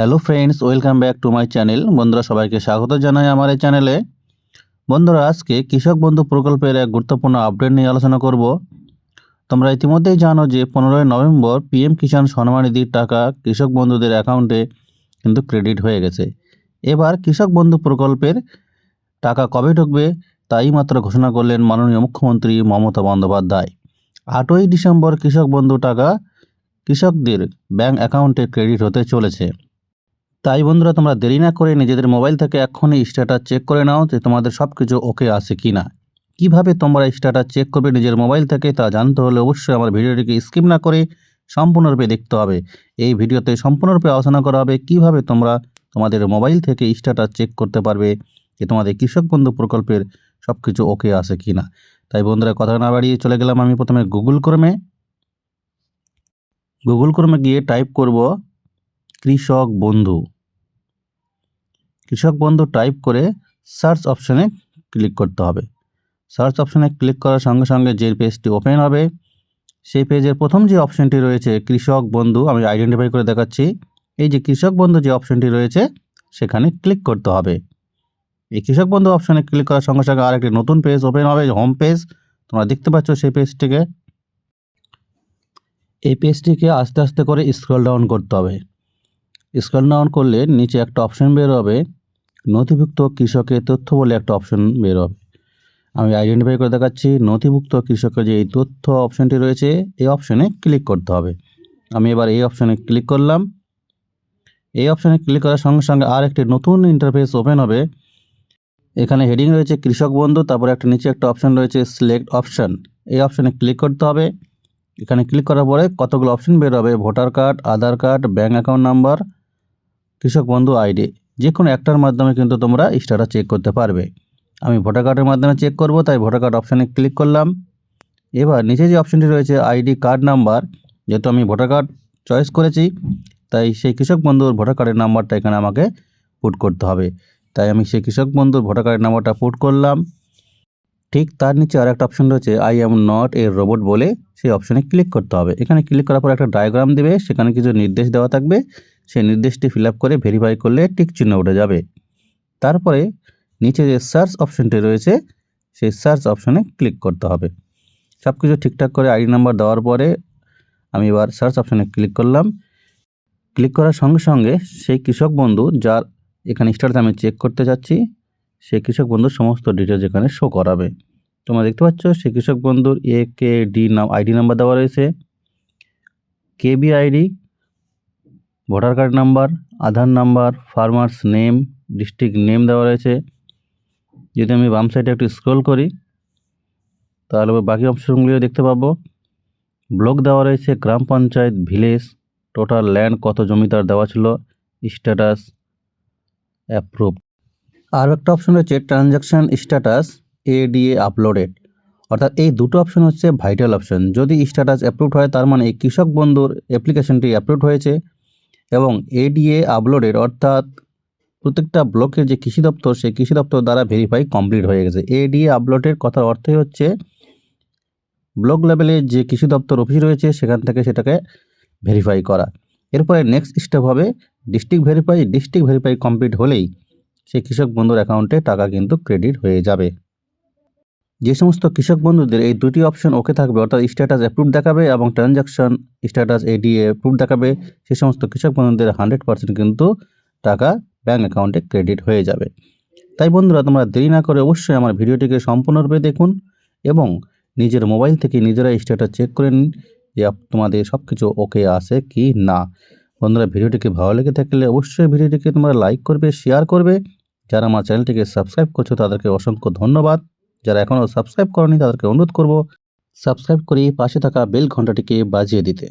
Hello friends welcome back to my channel বন্ধুরা, সবাইকে স্বাগত জানাই আমার এই চ্যানেলে বন্ধুরা, আজকে কৃষক বন্ধু প্রকল্পের এক গুরুত্বপূর্ণ আপডেট নিয়ে আলোচনা করব। তোমরা ইতিমধ্যেই জানো যে পনেরোই নভেম্বর পিএম কিষাণ সম্মান নিধির টাকা কৃষক বন্ধুদের অ্যাকাউন্টে কিন্তু ক্রেডিট হয়ে গেছে। এবার কৃষক বন্ধু প্রকল্পের টাকা কবে ঢুকবে, তাই মাত্র ঘোষণা করলেন মাননীয় মুখ্যমন্ত্রী মমতা বন্দ্যোপাধ্যায়। আটই ডিসেম্বর কৃষক বন্ধু টাকা কৃষকদের ব্যাংক অ্যাকাউন্টে ক্রেডিট হতে চলেছে। তাই বন্ধুরা তোমরা দেরি না করে নিজেদের মোবাইল থেকে এক্ষুনি স্ট্যাটাস চেক করে নাও যে তোমাদের সব কিছু ওকে আছে কি না কীভাবে তোমরা স্ট্যাটাস চেক করবে নিজের মোবাইল থেকে তা জানতে হলে অবশ্যই আমার ভিডিওটিকে স্কিপ না করে সম্পূর্ণরূপে দেখতে হবে। এই ভিডিওতে সম্পূর্ণরূপে আলোচনা করা হবে কীভাবে তোমরা তোমাদের মোবাইল থেকে স্ট্যাটাস চেক করতে পারবে যে তোমাদের কৃষক বন্ধু প্রকল্পের সব কিছু ওকে আছে কি না তাই বন্ধুরা কথা না বাড়িয়ে চলে গেলাম আমি প্রথমে গুগল ক্রমে। গুগল ক্রমে গিয়ে টাইপ করব কৃষক বন্ধু। কৃষক বন্ধু টাইপ করে সার্চ অপশানে ক্লিক করতে হবে। সার্চ অপশানে ক্লিক করার সঙ্গে সঙ্গে যে পেজটি ওপেন হবে, সেই পেজের প্রথম যে অপশানটি রয়েছে, কৃষক বন্ধু, আমি আইডেন্টিফাই করে দেখাচ্ছি। এই যে কৃষক বন্ধু যে অপশানটি রয়েছে, সেখানে ক্লিক করতে হবে। এই কৃষক বন্ধু অপশানে ক্লিক করার সঙ্গে সঙ্গে আরেকটি নতুন পেজ ওপেন হবে হোম পেজ তোমরা দেখতে পাচ্ছ সেই পেজটিকে এই পেজটিকে আস্তে আস্তে করে স্ক্রল ডাউন করতে হবে। স্ক্রল ডাউন করলে নিচে একটা অপশন বের হবে নথিভুক্ত কৃষকের তথ্য বলে একটা অপশন বের হবে আমি আইডেন্টিফাই করে দেখাচ্ছি, নথিভুক্ত কৃষকের যে এই তথ্য অপশনটি রয়েছে, এই অপশনে ক্লিক করতে হবে। আমি এবার এই অপশনে ক্লিক করলাম। এই অপশনে ক্লিক করার সঙ্গে সঙ্গে আর একটি নতুন ইন্টারফেস ওপেন হবে। এখানে হেডিং রয়েছে কৃষক বন্ধু, তারপরে একটা নিচে একটা অপশন রয়েছে সিলেক্ট অপশন এই অপশনে ক্লিক করতে হবে। এখানে ক্লিক করার পরে কতগুলো অপশন বের হবে? Voter card Aadhaar card bank account number Krishak Bandhu ID যে কোনো একটার মাধ্যমে কিন্তু তোমরা স্ট্যাটাস চেক করতে পারবে। আমি ভোটার কার্ডের মাধ্যমে চেক করব, তাই ভোটার কার্ড অপশানে ক্লিক করলাম। এবার নিচে যে অপশানটি রয়েছে আইডি কার্ড নাম্বার যেহেতু আমি ভোটার কার্ড চয়েস করেছি, তাই সেই কৃষক বন্ধুর ভোটার কার্ডের নাম্বারটা এখানে আমাকে পুট করতে হবে। তাই আমি সেই কৃষক বন্ধুর ভোটার কার্ডের নাম্বারটা পুট করলাম। ঠিক তার নিচে আর একটা অপশন রয়েছে I am not a robot বলে সেই অপশানে ক্লিক করতে হবে। এখানে ক্লিক করার পর একটা ডায়াগ্রাম দেবে, সেখানে কিছু নির্দেশ দেওয়া থাকবে। সেই নির্দেশটি ফিল করে ভেরিফাই করলে টিক চিহ্ন উঠে যাবে। তারপরে নিচে যে সার্চ অপশনটি রয়েছে, সেই সার্চ অপশনে ক্লিক করতে হবে। সব কিছু ঠিকঠাক করে আইডি নাম্বার দেওয়ার পরে আমি এবার সার্চ অপশনে ক্লিক করলাম। ক্লিক করার সঙ্গে সঙ্গে সেই কৃষক বন্ধু যার এখানে স্টার্ট আমি চেক করতে যাচ্ছি সেই কৃষক বন্ধুর সমস্ত ডিটেলস এখানে শো করাবে। তোমরা দেখতে পাচ্ছ সেই কৃষক বন্ধুর এ কে ডি নাম আইডি নাম্বার দেওয়া রয়েছে। KB ID voter card number, Aadhaar number, farmers name, district name দেওয়া রয়েছে। যদি আমি বাম সাইডে একটু স্ক্রল করি, তাহলে বাকি অপশনগুলিও দেখতে পাবো। ব্লক দেওয়া রয়েছে গ্রাম পঞ্চায়েত, ভিলেজ, টোটাল ল্যান্ড, কত জমি তার দেওয়া ছিল, স্ট্যাটাস অ্যাপ্রুভ। আর একটা অপশন রয়েছে ট্রানজ্যাকশান স্ট্যাটাস, এডিএ আপলোডেড। অর্থাৎ এই দুটো অপশন হচ্ছে ভাইটাল অপশন। যদি স্ট্যাটাস অ্যাপ্রুভ হয়, তার মানে এই কৃষক বন্ধুর অ্যাপ্লিকেশনটি অ্যাপ্রুভ হয়েছে। এবং এডিএ আপলোডের অর্থাৎ প্রত্যেকটা ব্লকের যে কৃষি দপ্তর, সেই কৃষি দপ্তর দ্বারা ভেরিফাই কমপ্লিট হয়ে গেছে। এডিএ আপলোডের কথার অর্থই হচ্ছে, ব্লক লেভেলে যে কৃষি দপ্তর অফিস রয়েছে, সেখান থেকে সেটাকে ভেরিফাই করা। এরপরে নেক্সট স্টেপ হবে district verify district verify complete হলেই সেই কৃষক বন্ধুর অ্যাকাউন্টে টাকা কিন্তু ক্রেডিট হয়ে যাবে। যে সমস্ত কৃষক বন্ধুদের এই দুটি অপশন ওকে থাকবে, অর্থাৎ স্ট্যাটাস অ্যাপ্রুভ দেখাবে এবং ট্রানজ্যাকশন স্ট্যাটাস এডিএ অ্যাপ্রুভ দেখাবে, সে সমস্ত কৃষক বন্ধুদের হান্ড্রেড পার্সেন্ট কিন্তু টাকা ব্যাঙ্ক অ্যাকাউন্টে ক্রেডিট হয়ে যাবে। তাই বন্ধুরা, তোমরা দেরি না করে অবশ্যই আমার ভিডিওটিকে সম্পূর্ণরূপে দেখুন এবং নিজের মোবাইল থেকে নিজেরা স্ট্যাটাস চেক করে নিন যে তোমাদের সব কিছু ওকে আছে কি না। বন্ধুরা, ভিডিওটিকে ভালো লেগে থাকলে অবশ্যই ভিডিওটিকে তোমরা লাইক করবে শেয়ার করবে। যারা আমার চ্যানেলটিকে সাবস্ক্রাইব করছ, তাদেরকে অসংখ্য ধন্যবাদ। যারা এখনও সাবস্ক্রাইব করেনি তাদেরকে অনুরোধ করব, সাবস্ক্রাইব করে পাশে থাকা বেল ঘন্টাটিকে বাজিয়ে দিতে।